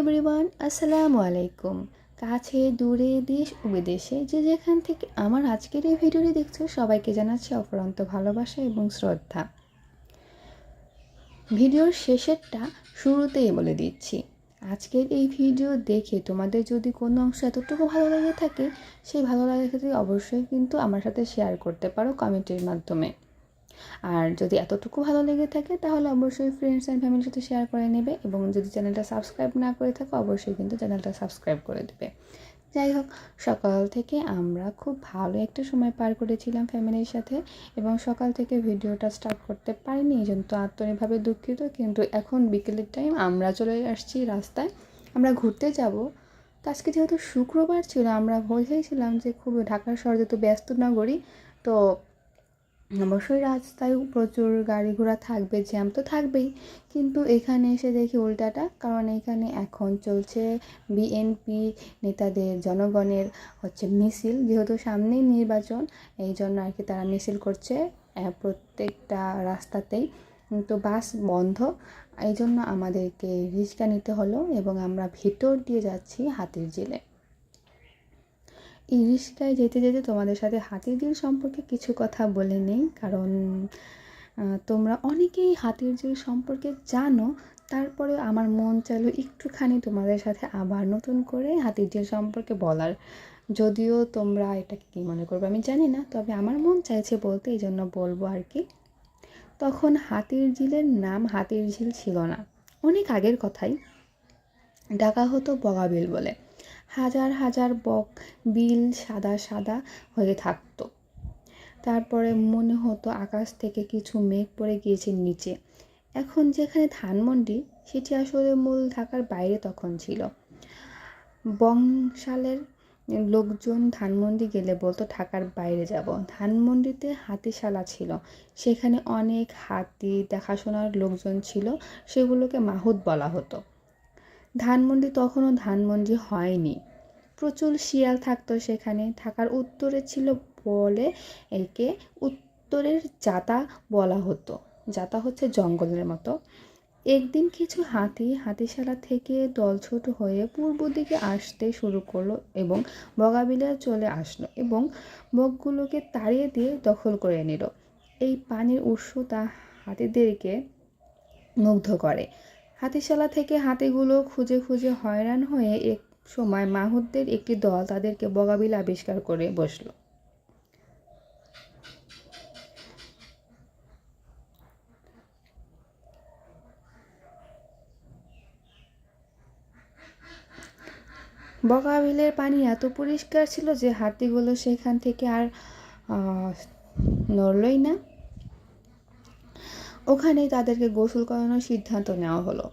Everyone, আসসালামু আলাইকুম। কাছে, দূরে, দেশ ও বিদেশে যে যেখান থেকে আমার আজকের এই ভিডিওটি দেখছ, সবাইকে জানাচ্ছি অপরন্ত ভালোবাসা এবং শ্রদ্ধা। ভিডিওর শেষেরটা শুরুতেই বলে দিচ্ছি, আজকের এই ভিডিও দেখে তোমাদের যদি কোনো অংশ এতটুকু ভালো লেগে থাকে, সেই ভালো লাগার ক্ষেত্রে অবশ্যই কিন্তু আমার সাথে শেয়ার করতে পারো কমেন্টের মাধ্যমে। আর যদি এতটুকু ভালো লেগে থাকে, তাহলে অবশ্যই ফ্রেন্ডস অ্যান্ড ফ্যামিলির সাথে শেয়ার করে নেবে এবং যদি চ্যানেলটা সাবস্ক্রাইব না করে থাকো, অবশ্যই কিন্তু চ্যানেলটা সাবস্ক্রাইব করে দেবে। যাই হোক, সকাল থেকে আমরা খুব ভালো একটা সময় পার করেছিলাম ফ্যামিলির সাথে এবং সকাল থেকে ভিডিওটা স্টার্ট করতে পারিনি, এই জন্য তো আত্মনিকভাবে দুঃখিত। কিন্তু এখন বিকেলের টাইম আমরা চলে আসছি রাস্তায়, আমরা ঘুরতে যাব। তো আজকে যেহেতু শুক্রবার ছিল, আমরা ভেবেছিলাম যে খুব ঢাকার শহর যেহেতু ব্যস্ত নগরী, তো অবশ্যই রাস্তায় প্রচুর গাড়ি ঘোড়া থাকবে, জ্যাম তো থাকবেই। কিন্তু এখানে এসে দেখি উল্টাটা, কারণ এখানে এখন চলছে বিএনপি নেতাদের, জনগণের হচ্ছে মিছিল। যেহেতু সামনেই নির্বাচন, এই জন্য আর কি তারা মিছিল করছে প্রত্যেকটা রাস্তাতেই। তো বাস বন্ধ, এই জন্য আমাদেরকে রিক্সা নিতে হলো এবং আমরা ভিতর দিয়ে যাচ্ছি হাতির জেলে এই রিক্সায় যেতে যেতে তোমাদের সাথে হাতির ঝিল সম্পর্কে কিছু কথা বলে নেই, কারণ তোমরা অনেকেই হাতির ঝিল সম্পর্কে জানো। তারপরে আমার মন চাইলো একটুখানি তোমাদের সাথে আবার নতুন করে হাতির ঝিল সম্পর্কে বলার। যদিও তোমরা এটা কী মনে করবে আমি জানি না, তবে আমার মন চাইছে বলতে এই জন্য বলব আর কি। তখন হাতির ঝিলের নাম হাতির ঝিল ছিল না। অনেক আগের কথাই। ডাকা হতো বগাবিল বলে। হাজার হাজার বক বিল সাদা সাদা হয়ে থাকতো। তারপরে মনে হতো আকাশ থেকে কিছু মেঘ পড়ে গিয়েছে নিচে। এখন যেখানে ধানমন্ডি, সেটি আসলে মূল ঢাকার বাইরে তখন ছিল। বংশালের লোকজন ধানমন্ডি গেলে বলতো, ঢাকার বাইরে যাব। ধানমন্ডিতে হাতিশালা ছিল। সেখানে অনেক হাতি, দেখাশোনার লোকজন ছিল। সেগুলোকে মাহুত বলা হতো। ধানমন্ডি তখনও ধানমন্ডি হয়নি। প্রচুর শিয়াল থাকতো সেখানে। থাকার উত্তরে ছিল বলে একে উত্তরের জাতা বলা হতো। জাতা হচ্ছে জঙ্গলের মতো। একদিন কিছু হাতি, হাতিশালা থেকে দলছুট হয়ে পূর্ব দিকে আসতে শুরু করল এবং বগাবিলা চলে আসলো এবং বকগুলোকে তাড়িয়ে দিয়ে দখল করে নিল। এই পানির উৎসতা হাতিদেরকে মুগ্ধ করে। হাতিশালা থেকে হাতিগুলো খুঁজে খুঁজে হয়রান হয়ে এক সময় মাহুদদের একটি দল তাদেরকে বগাবিল আবিষ্কার করে বসল। বগাবিলের পানি এত পরিষ্কার ছিল যে হাতিগুলো সেখান থেকে আর নড়লই না। ওখানেই তাদেরকে গোসল করানোর সিদ্ধান্ত নেওয়া হলো।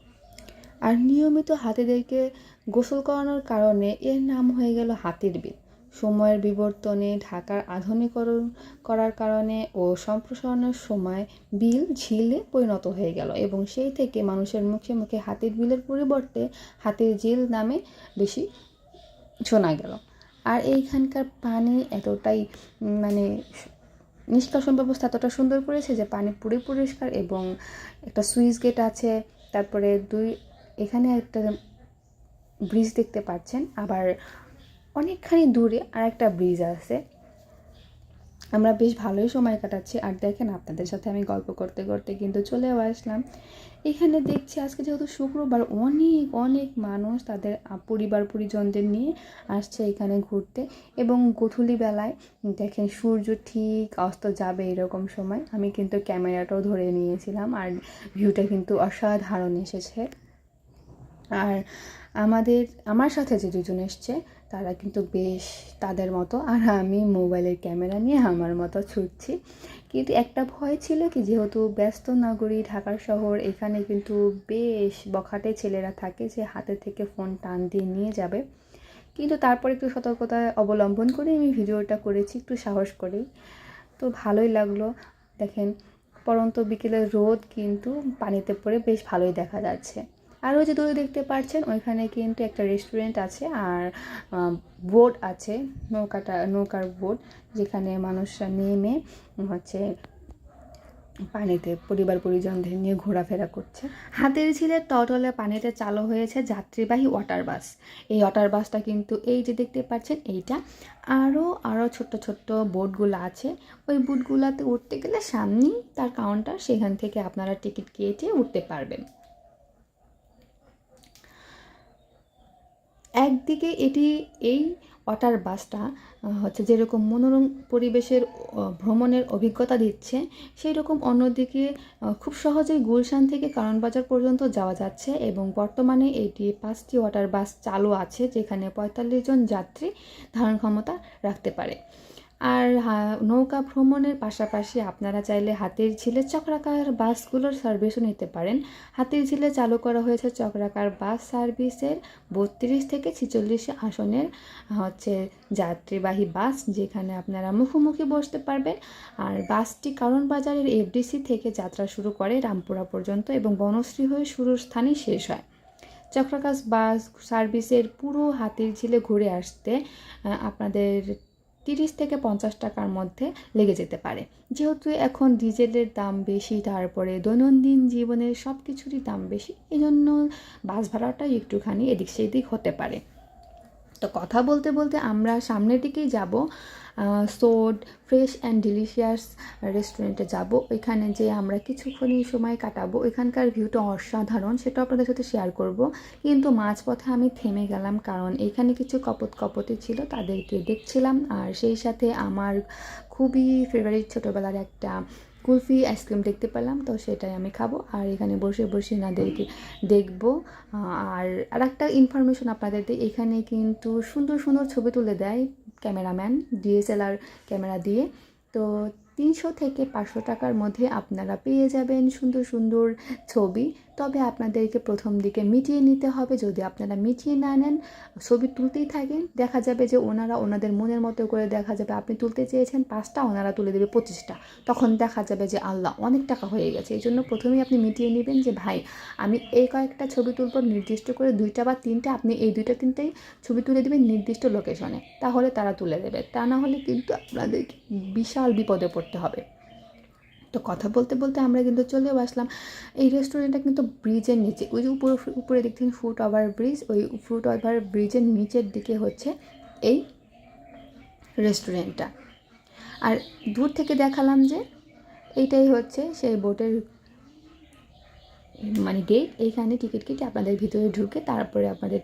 আর নিয়মিত হাতিদেরকে গোসল করানোর কারণে এর নাম হয়ে গেল হাতির বিল। সময়ের বিবর্তনে ঢাকার আধুনিকরণ করার কারণে ও সম্প্রসারণের সময় বিল ঝিলে পরিণত হয়ে গেল এবং সেই থেকে মানুষের মুখে মুখে হাতির বিলের পরিবর্তে হাতির ঝিল নামে বেশি শোনা গেল। আর এইখানকার পানি এতটাই মানে নিষ্কাশন ব্যবস্থা এতটা সুন্দর করেছে যে পানি পুরো পরিষ্কার এবং একটা সুইচ গেট আছে, তারপরে দুই, এখানে একটা ব্রিজ দেখতে পাচ্ছেন, আবার অনেকখানি দূরে আর একটা ব্রিজ আছে। আমরা বেশ ভালোই সময় কাটাচ্ছি। আর দেখেন, আপনাদের সাথে আমি গল্প করতে করতে কিন্তু চলেও আসলাম। এখানে দেখছি আজকে যেহেতু শুক্রবার, অনেক অনেক মানুষ তাদের পরিবার, পরিজনদের নিয়ে আসছে এখানে ঘুরতে। এবং গধূলি বেলায় দেখেন, সূর্য ঠিক অস্ত যাবে এরকম সময়। আমি কিন্তু ক্যামেরাটাও ধরে নিয়েছিলাম আর ভিউটা কিন্তু অসাধারণ এসেছে। আর আমাদের, আমার সাথে যে দুজন এসছে তারা কিন্তু বেশ তাদের মতো, আর আমি মোবাইলের ক্যামেরা নিয়ে আমার মতো ছুটছি। কিন্তু একটা ভয় ছিল কি, যেহেতু ব্যস্ত নগরী ঢাকার শহর, এখানে কিন্তু বেশ বখাটে ছেলেরা থাকে যে হাতে থেকে ফোন টান দিয়ে নিয়ে যাবে। কিন্তু তারপর একটু সতর্কতা অবলম্বন করে আমি ভিডিওটা করেছি, একটু সাহস করেই। তো ভালোই লাগল। দেখেন, পরন্ত বিকেলের রোদ কিন্তু পানিতে পড়ে বেশ ভালোই দেখা যাচ্ছে। আর ওই যে দূরে দেখতে পাচ্ছেন ওইখানে কিন্তু একটা রেস্টুরেন্ট আছে আর বোট আছে, নৌকাটা, নৌকার বোট যেখানে মানুষরা নেমে হচ্ছে পানিতে পরিবার পরিজনদের নিয়ে ঘোরাফেরা করছে। হাতের ঝিলের টটলে পানিতে চালু হয়েছে যাত্রীবাহী ওয়াটার বাস এই ওয়াটার বাসটা কিন্তু এই যে দেখতে পাচ্ছেন এইটা আরও আরও ছোট্ট ছোট্ট বোটগুলো আছে। ওই বোটগুলোতে উঠতে গেলে সামনেই তার কাউন্টার সেখান থেকে আপনারা টিকিট কেটে উঠতে পারবেন। একদিকে এটি এই ওয়াটার বাসটা হচ্ছে যেরকম মনোরম পরিবেশের ভ্রমণের অভিজ্ঞতা দিচ্ছে সেই রকম অন্যদিকে খুব সহজেই গুলশান থেকে কারণবাজার পর্যন্ত যাওয়া যাচ্ছে এবং বর্তমানে এটি পাঁচটি ওয়াটার বাস চালু আছে যেখানে পঁয়তাল্লিশ জন যাত্রী ধারণ ক্ষমতা রাখতে পারে। আর নৌকা ভ্রমণের পাশাপাশি আপনারা চাইলে হাতির ঝিলে চক্রাকার বাসগুলোর সার্ভিসও নিতে পারেন। হাতির ঝিলে চালু করা হয়েছে চক্রাকার বাস সার্ভিসের বত্রিশ থেকে ছিচল্লিশ আসনের, হচ্ছে যাত্রীবাহী বাস যেখানে আপনারা মুখোমুখি বসতে পারবেন। আর বাসটি কারণ বাজারের এফডিসি থেকে যাত্রা শুরু করে রামপুরা পর্যন্ত এবং বনশ্রী হয়ে শুরুর স্থানেই শেষ হয়। চক্রাকাশ বাস সার্ভিসের পুরো হাতির ঝিলে ঘুরে আসতে আপনাদের তিরিশ থেকে পঞ্চাশ টাকার মধ্যে লেগে যেতে পারে। যেহেতু এখন ডিজেলের দাম বেশি, তারপরে দৈনন্দিন জীবনের সব কিছুরই দাম বেশি এই জন্য বাস ভাড়াটা একটুখানি এদিক সেদিক হতে পারে। তো কথা বলতে বলতে আমরা সামনের দিকেই যাব। সোড ফ্রেশ অ্যান্ড ডিলিশিয়াস রেস্টুরেন্টে যাব। ওইখানে যে আমরা কিছুক্ষণই সময় কাটাবো। ওইখানকার ভিউটা অসাধারণ সেটা আপনাদের সাথে শেয়ার করব। কিন্তু মাঝপথে আমি থেমে গেলাম কারণ এখানে কিছু কপত কপতি ছিল, তাদেরকে দেখছিলাম। আর সেই সাথে আমার খুবই ফেভারিট ছোটোবেলার একটা কুলফি আইসক্রিম দেখতে পেলাম, তো সেটাই আমি খাব। আর এখানে বসে বসে নাদেরকে দেখব। আর আর একটা ইনফরমেশন আপনাদের দিই এখানে কিন্তু সুন্দর সুন্দর ছবি তুলে দেয় ক্যামেরাম্যান, ডিএসএলআর ক্যামেরা দিয়ে। তো তিনশো থেকে পাঁচশো টাকার মধ্যে আপনারা পেয়ে যাবেন সুন্দর সুন্দর ছবি। তবে আপনাদেরকে প্রথম দিকে মিটিয়ে নিতে হবে। যদি আপনারা মিটিয়ে না নেন, ছবি তুলতেই থাকেন। দেখা যাবে যে ওনারা ওনাদের মনের মতো করে দেখা যাবে আপনি তুলতে চেয়েছেন, পাঁচটা ওনারা তুলে দেবে পঁচিশটা। তখন দেখা যাবে যে আল্লাহ অনেক টাকা হয়ে গেছে। এই জন্য প্রথমেই আপনি মিটিয়ে নেবেন যে, ভাই, আমি এই কয়েকটা ছবি তুলব নির্দিষ্ট করে দুইটা বা তিনটা, আপনি এই দুইটা, তিনটেই ছবি তুলে দেবেন নির্দিষ্ট লোকেশনে তাহলে তারা তুলে দেবে। তা না হলে কিন্তু আপনাদেরকে বিশাল বিপদে পড়তে হবে। তো কথা বলতে বলতে আমরা কিন্তু চলেও আসলাম। এই রেস্টুরেন্টটা কিন্তু ব্রিজের নিচে, ওই যে উপরে উপরে দেখছেন ফুট ওভার ব্রিজ ওই ফুট ওভার ব্রিজের নিচের দিকে হচ্ছে এই রেস্টুরেন্টটা আর দূর থেকে দেখালাম যে এইটাই হচ্ছে সেই বোটের মানে গেট এইখানে টিকিট কেটে আপনাদের ভিতরে ঢুকে তারপরে আপনাদের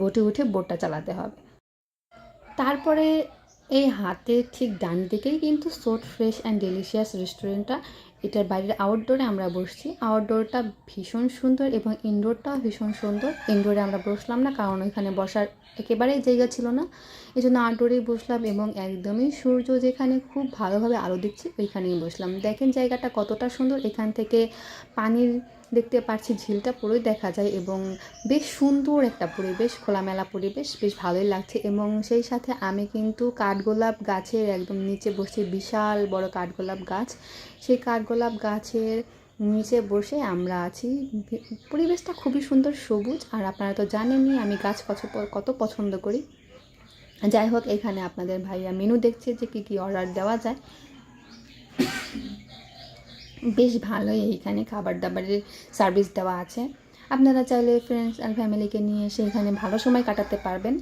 বোটে উঠে বোটটা চালাতে হবে। তারপরে এই হাতের ঠিক ডান দিকেই কিন্তু সোট, ফ্রেশ অ্যান্ড ডেলিশিয়াস রেস্টুরেন্টটা এটার বাইরের আউটডোরে আমরা বসছি। আউটডোরটা ভীষণ সুন্দর এবং ইনডোরটাও ভীষণ সুন্দর। ইনডোরে আমরা বসলাম না, কারণ ওইখানে বসার একেবারেই জায়গা ছিল না। এই জন্য আউটডোরেই বসলাম এবং একদমই সূর্য যেখানে খুব ভালোভাবে আলো দিচ্ছে, ওইখানেই বসলাম। দেখেন জায়গাটা কতটা সুন্দর। এখান থেকে পানির দেখতে পাচ্ছি ঝিলটা পুরোই দেখা যায় এবং বেশ সুন্দর একটা পরিবেশ, খোলামেলা পরিবেশ, বেশ ভালোই লাগছে এবং সেই সাথে আমি কিন্তু কাঠগোলাপ গাছের একদম নিচে বসে বিশাল বড় কাঠগোলাপ গাছ, সেই কাঠগোলাপ গাছের নিচে বসে আমরা আছি। পরিবেশটা খুবই সুন্দর সবুজ আর আপনারা তো জানেনই আমি গাছ কত পছন্দ করি। যাই হোক, এখানে আপনাদের ভাইয়া মেনু দেখছে যে কী কী অর্ডার দেওয়া যায়। বেশ ভালোই এইখানে খাবার দাবারের সার্ভিস দেওয়া আছে। আপনারা চাইলে ফ্রেন্ডস অ্যান্ড ফ্যামিলিকে নিয়ে এসে এখানে ভালো সময় কাটাতে পারবেন।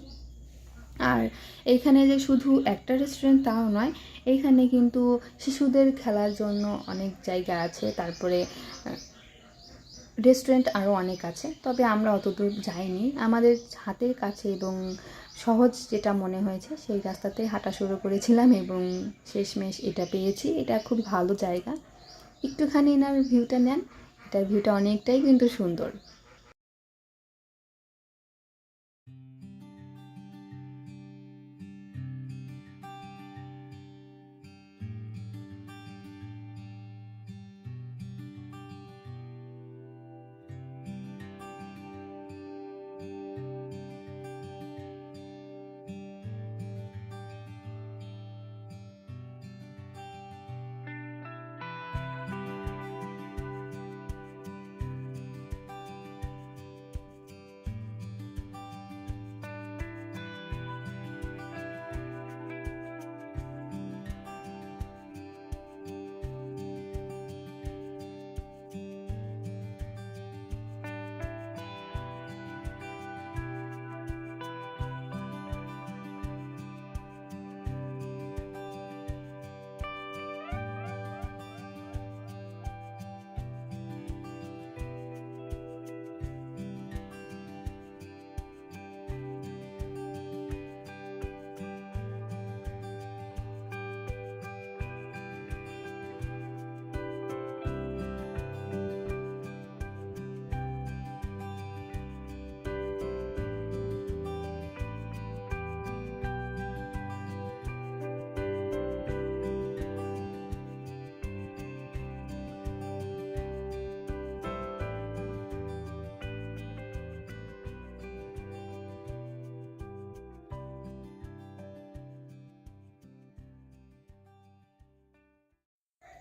আর এইখানে যে শুধু একটা রেস্টুরেন্ট তাও নয় এইখানে কিন্তু শিশুদের খেলার জন্য অনেক জায়গা আছে। তারপরে রেস্টুরেন্ট আরও অনেক আছে। তবে আমরা অত দূর যাইনি। আমাদের হাতের কাছে এবং সহজ যেটা মনে হয়েছে, সেই রাস্তাতে হাঁটা শুরু করেছিলাম এবং শেষমেশ এটা পেয়েছি। এটা খুব ভালো জায়গা। একটুখানি এনার ভিউটা নেন। এটার ভিউটা অনেকটাই কিন্তু সুন্দর।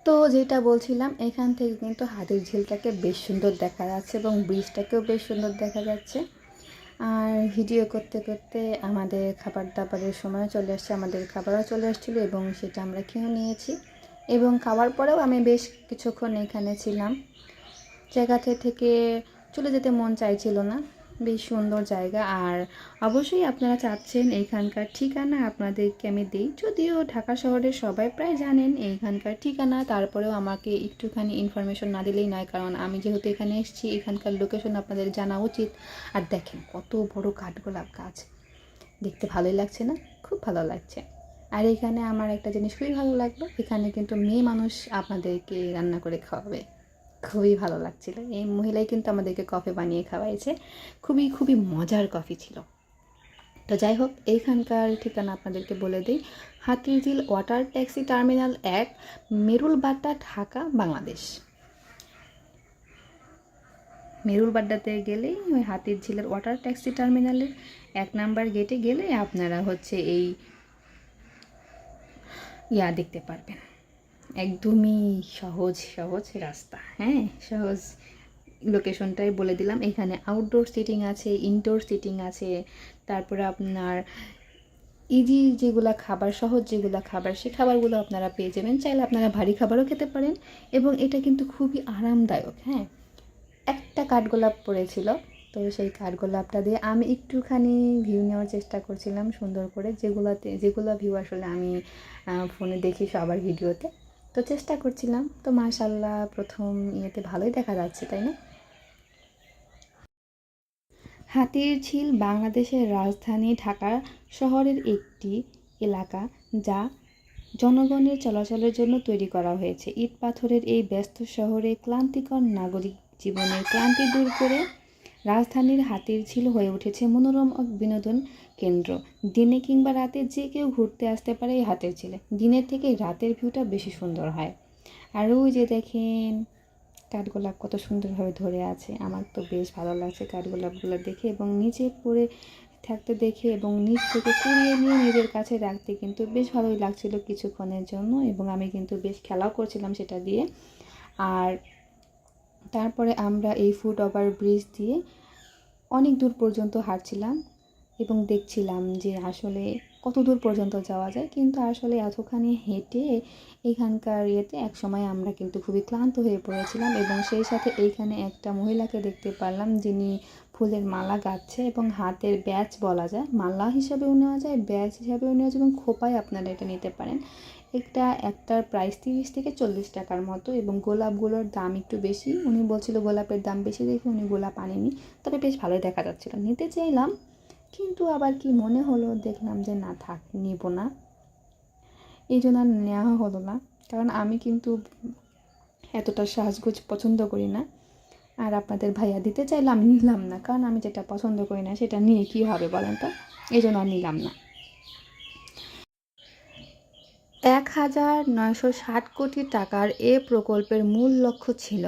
তো যেটা বলছিলাম, এখান থেকে কিন্তু হাতির ঝিলটাকে বেশ সুন্দর দেখা যাচ্ছে এবং ব্রিজটাকেও বেশ সুন্দর দেখা যাচ্ছে। আর ভিডিও করতে করতে আমাদের খাবার দাবারের সময় চলে আসছে, আমাদের খাবারও চলে আসছিল এবং সেটা আমরা খেয়ে নিয়েছি। এবং খাওয়ার পরেও আমি বেশ কিছুক্ষণ এখানে ছিলাম। জায়গাতে থেকে চলে যেতে মন চাইছিল না। বেশ সুন্দর জায়গা। আর অবশ্যই আপনারা চাচ্ছেন এইখানকার ঠিকানা আপনাদেরকে আমি দিই। যদিও ঢাকা শহরের সবাই প্রায় জানেন এইখানকার ঠিকানা। তারপরেও আমাকে একটুখানি ইনফরমেশন না দিলেই নয়, কারণ আমি যেহেতু এখানে এসেছি, এখানকার লোকেশন আপনাদের জানা উচিত। আর দেখেন কত বড় কাঠগোলাপ গাছ। দেখতে ভালোই লাগছে না? খুব ভালো লাগছে। আর এখানে আমার একটা জিনিস খুবই ভালো লাগল। এখানে কিন্তু মেয়ে মানুষ আপনাদেরকে রান্না করে খাওয়াবে। খুবই ভালো লাগছিল। এই মহিলাই কিন্তু আমাদেরকে কফি বানিয়ে খাওয়াইছে। খুবই খুবই মজার কফি ছিল। তো যাই হোক, এইখানকার ঠিকানা আপনাদেরকে বলে দিই। হাতিরঝিল ওয়াটার ট্যাক্সি টার্মিনাল এক, মেরুলবাড্ডা, ঢাকা, বাংলাদেশ। মেরুলবাড্ডাতে গেলেই ওই হাতির ঝিলের ওয়াটার ট্যাক্সি টার্মিনালের এক নাম্বার গেটে গেলে আপনারা হচ্ছে এই ইয়া দেখতে পারবেন। একদমই সহজ সহজ রাস্তা হ্যাঁ? সহজ লোকেশনটাই বলে দিলাম। এখানে আউটডোর সিটিং আছে ইনডোর সিটিং আছে, তারপরে আপনার ইজি যেগুলো খাবার, সহজ যেগুলো খাবার, সে খাবারগুলো আপনারা পেয়ে যাবেন। চাইলে আপনারা ভারী খাবারও খেতে পারেন এবং এটা কিন্তু খুবই আরামদায়ক হ্যাঁ? একটা কাঠগোলাপ পড়েছিল, তো সেই কাঠগোলাপটা দিয়ে আমি একটুখানি ভিউ নেওয়ার চেষ্টা করছিলাম সুন্দর করে। যেগুলোতে, যেগুলো ভিউ আসলে আমি ফোনে দেখি সবার ভিডিওতে তো চেষ্টা করছিলাম। তো মাশাল্লাহ প্রথম ইয়েতে ভালোই দেখা যাচ্ছে, তাই না? হাতির ঝিল বাংলাদেশের রাজধানী ঢাকা শহরের একটি এলাকা যা জনগণের চলাচলের জন্য তৈরি করা হয়েছে। ইট পাথরের এই ব্যস্ত শহরে ক্লান্তিকর নাগরিক জীবনের ক্লান্তি দূর করে রাজধানীর হাতির ঝিল হয়ে উঠেছে মনোরম এক বিনোদন কেন্দ্র। দিনে কিংবা রাতে যে কেউ ঘুরতে আসতে পারে এই হাতের ঝিলে দিনের থেকে রাতের ভিউটা বেশি সুন্দর হয়। আর ওই যে দেখেন, কাঠগোলাপ কত সুন্দরভাবে ধরে আছে। আমার তো বেশ ভালো লাগছে কাঠগোলাপগুলো দেখে এবং নিচে পড়ে থাকতে দেখে এবং নিচ থেকে কুড়িয়ে নিয়ে নিজের কাছে রাখতে কিন্তু বেশ ভালোই লাগছিল কিছুক্ষণের জন্য এবং আমি কিন্তু বেশ খেলাও করছিলাম সেটা দিয়ে। আর তারপরে আমরা এই ফুট ওভার ব্রিজ দিয়ে অনেক দূর পর্যন্ত হাঁটছিলাম এবং দেখছিলাম যে আসলে কত দূর পর্যন্ত যাওয়া যায়। কিন্তু আসলে এতখানি হেঁটে এখানকার ইয়েতে এক সময় আমরা কিন্তু খুবই ক্লান্ত হয়ে পড়েছিলাম এবং সেই সাথে এইখানে একটা মহিলাকে দেখতে পারলাম যিনি ফুলের মালা গাচ্ছে এবং হাতের ব্যাচ বলা যায়। মালা হিসাবেও নেওয়া যায়, ব্যাচ হিসাবেও নেওয়া যায় এবং খোপায় আপনারা এটা নিতে পারেন। একটা, একটার প্রাইস তিরিশ থেকে চল্লিশ টাকার মতো এবং গোলাপগুলোর দাম একটু বেশি। উনি বলছিল গোলাপের দাম বেশি দেখে উনি গোলাপ আনেনি তবে বেশ ভালোই দেখা যাচ্ছিল। নিতে চাইলাম, কিন্তু আবার কি মনে হলো দেখলাম যে না, থাক, নিব না। এই জন্য আর নেওয়া হলো না। কারণ আমি কিন্তু এতটা সাজগোজ পছন্দ করি না। আর আপনাদের ভাইয়া দিতে চাইলে আমি নিলাম না। কারণ আমি যেটা পছন্দ করি না, সেটা নিয়ে কী হবে বলেন তো? এই জন্য আর নিলাম না। এক হাজার নয়শো ষাট কোটি টাকার এ প্রকল্পের মূল লক্ষ্য ছিল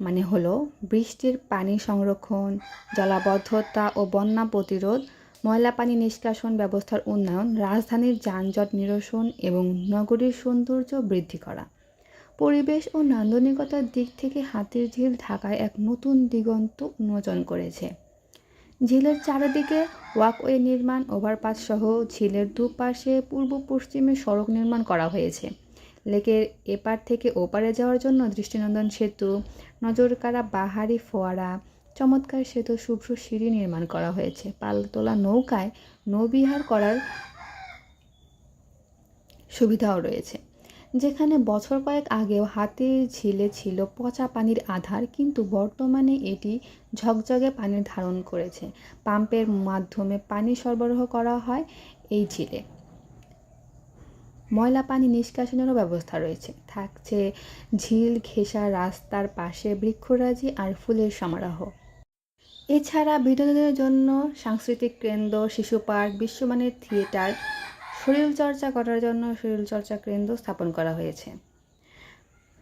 মানে হলো বৃষ্টির পানি সংরক্ষণ, জলাবদ্ধতা ও বন্যা প্রতিরোধ, ময়লা পানি নিষ্কাশন ব্যবস্থার উন্নয়ন, রাজধানীর যানজট নিরসন এবং নগরীর সৌন্দর্য বৃদ্ধি করা। পরিবেশ ও নান্দনিকতার দিক থেকে হাতির ঝিল ঢাকায় এক নতুন দিগন্ত উন্মোচন করেছে। ঝিলের চারিদিকে ওয়াকওয়ে নির্মাণ, ওভারপাস সহ ঝিলের দুপাশে পূর্ব পশ্চিমে সড়ক নির্মাণ করা হয়েছে। লেকের এপার থেকে ওপারে যাওয়ার জন্য দৃষ্টিনন্দন সেতু, নজরকাড়া বাহারি ফোয়ারা, চমৎকার সেতু, শুভ্র সিঁড়ি নির্মাণ করা হয়েছে। পালতোলা নৌকায় নৌবিহার করার সুবিধাও রয়েছে। যেখানে বছর কয়েক আগেও হাতের ঝিলে ছিল পচা পানির আধার, কিন্তু বর্তমানে এটি ঝকঝকে পানি ধারণ করেছে। পাম্পের মাধ্যমে পানি সরবরাহ করা হয় এই ঝিলে। ময়লা পানি নিষ্কাশনেরও ব্যবস্থা রয়েছে। থাকছে ঝিল, ঘেঁষা রাস্তার পাশে বৃক্ষরাজি আর ফুলের সমারোহ। এছাড়া বিনোদনের জন্য সাংস্কৃতিক কেন্দ্র, শিশু পার্ক, বিশ্বমানের থিয়েটার শরীরচর্চা করার জন্য শরীরচর্চা কেন্দ্র স্থাপন করা হয়েছে।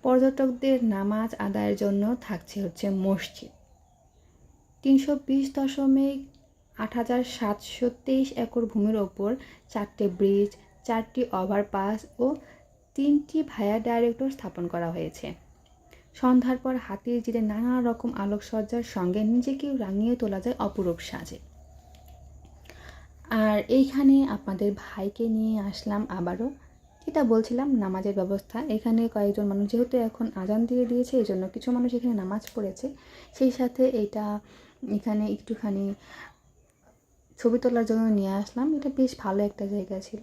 পর্যটকদের নামাজ আদায়ের জন্য থাকছে হচ্ছে মসজিদ। তিনশো বিশ দশমিক আট হাজার সাতশো তেইশ একর ভূমির ওপর চারটে ব্রিজ, চারটি ওভারপাস ও তিনটি ভায়া ডাইরেক্টর স্থাপন করা হয়েছে। সন্ধ্যার পর হাতির জিরে নানা রকম আলোকসজ্জার সঙ্গে নিজেকেও রাঙিয়ে তোলা যায় অপরূপ সাজে। আর এইখানে আপনাদের ভাইকে নিয়ে আসলাম আবারও। যেটা বলছিলাম, নামাজের ব্যবস্থা। এখানে কয়েকজন মানুষ যেহেতু এখন আজান দিয়ে দিয়েছে এই জন্য কিছু মানুষ এখানে নামাজ পড়েছে। সেই সাথে এটা এখানে একটুখানি ছবি তোলার জন্য নিয়ে আসলাম। এটা বেশ ভালো একটা জায়গা ছিল।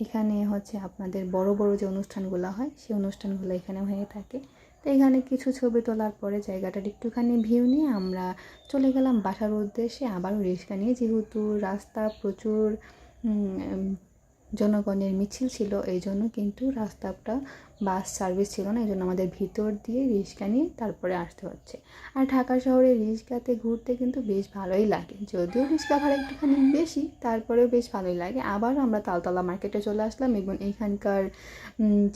এখানে হচ্ছে আপনাদের বড় বড় যে অনুষ্ঠানগুলো হয়, সেই অনুষ্ঠানগুলো এখানে হয়ে থাকে। তো এখানে কিছু ছবি তোলার পরে জায়গাটার একটুখানি ভিউ নিয়ে আমরা চলে গেলাম বাসার উদ্দেশ্যে। আবারও রিক্সা নিয়ে, যেহেতু রাস্তা প্রচুর জনগণের মিছিল ছিল এই জন্য কিন্তু রাস্তাটা বাস সার্ভিস ছিল না এই জন্য আমাদের ভিতর দিয়ে রিক্সা নিয়ে তারপরে আসতে হচ্ছে। আর ঢাকা শহরে রিক্সাতে ঘুরতে কিন্তু বেশ ভালোই লাগে। যদিও রিক্সা ভাড়া একটুখানি বেশি, তারপরেও বেশ ভালোই লাগে। আবারও আমরা তালতলা মার্কেটে চলে আসলাম এবং এখানকার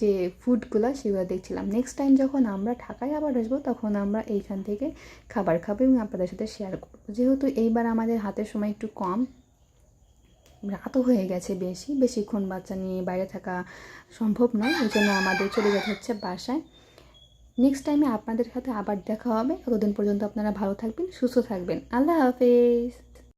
যে ফুডগুলো সেগুলো দেখছিলাম। নেক্সট টাইম যখন আমরা ঢাকায় আবার আসব, তখন আমরা এইখান থেকে খাবার খাব এবং আপনাদের সাথে শেয়ার করব। যেহেতু এইবার আমাদের হাতের সময় একটু কম রাতও হয়ে গেছে বেশি। বেশিক্ষণ বাচ্চা নিয়ে বাইরে থাকা সম্ভব নয়, এই জন্য আমাদের চলে যেতে হচ্ছে বাসায়। নেক্সট টাইমে আপনাদের সাথে আবার দেখা হবে। ততদিন পর্যন্ত আপনারা ভালো থাকবেন, সুস্থ থাকবেন। আল্লাহ হাফেজ।